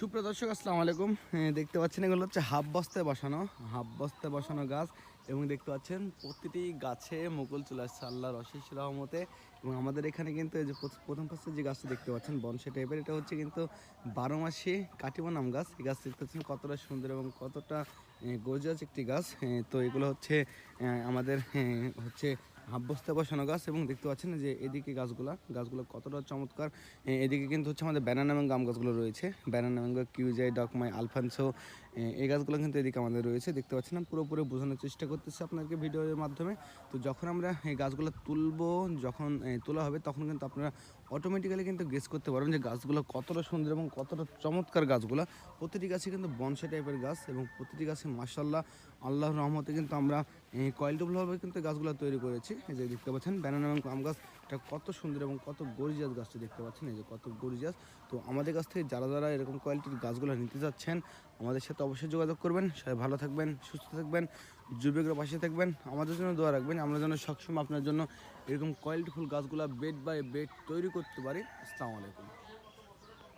সুপ্রিয় দর্শক, আসসালামু আলাইকুম। দেখতে পাচ্ছেন এগুলো হচ্ছে হাফ বস্তায় বসানো, হাফ বস্তায় বসানো গাছ এবং দেখতে পাচ্ছেন প্রতিটি গাছে মুকুল চলে আসছে আল্লাহর অশেষ রহমতে এবং আমাদের এখানে কিন্তু এই যে প্রথ- প্রথম পাশে যে গাছটা দেখতে পাচ্ছেন, বনসে টাইপের এটা হচ্ছে কিন্তু বারো মাসে কাটিমা নাম গাছ। এই গাছ দেখতে পাচ্ছেন কতটা সুন্দর এবং কতটা গজাজ একটি গাছ। তো এগুলো হচ্ছে আমাদের হচ্ছে হাফ বস্তায় বসানো গাছ এবং দেখতে পাচ্ছেন যে এদিকে গাছগুলা, গাছগুলো কতটা চমৎকার। এদিকে কিন্তু হচ্ছে আমাদের ব্যানানা এবং গাম গাছগুলো রয়েছে। ব্যানানা ম্যাঙ্গো কিউজাই ডকমাই আলফানসো এই গাছগুলো কিন্তু এদিকে আমাদের রয়েছে, দেখতে পাচ্ছেন না, পুরোপুরি বোঝানোর চেষ্টা করতেছি আপনাকে ভিডিওর মাধ্যমে। তো যখন আমরা এই গাছগুলো তুলবো, যখন তোলা হবে, তখন কিন্তু আপনারা অটোমেটিক্যালি কিন্তু গেস করতে পারবেন যে গাছগুলো কতটা সুন্দর এবং কতটা চমৎকার গাছগুলো। প্রতিটি গাছে কিন্তু বনসা টাইপের গাছ এবং প্রতিটি গাছে মাসাল্লাহ আল্লাহর রহমতে কিন্তু আমরা কোয়ালিটিফুলভাবে কিন্তু গাছগুলো তৈরি করেছি। এই যে দেখতে পাচ্ছেন ব্যানানা এবং আম গাছ, এটা কত সুন্দর এবং কত গরিজাস গাছটা দেখতে পাচ্ছেন, এই যে কত গরিজাস তো আমাদের কাছ থেকে যারা যারা এরকম কোয়ালিটির গাছগুলো নিতে যাচ্ছেন আমাদের সাথে অবশ্যই যোগাযোগ করবেন। সবাই ভালো থাকবেন, সুস্থ থাকবেন যুবকরা পাশে থাকবেন। আমাদের জন্য দোয়া রাখবেন। আমরা যেন সবসময় আপনার জন্য এরকম কোয়ালিটিফুল গাছগুলো বেড বাই বেড তৈরি করতে পারি। আসসালামু আলাইকুম।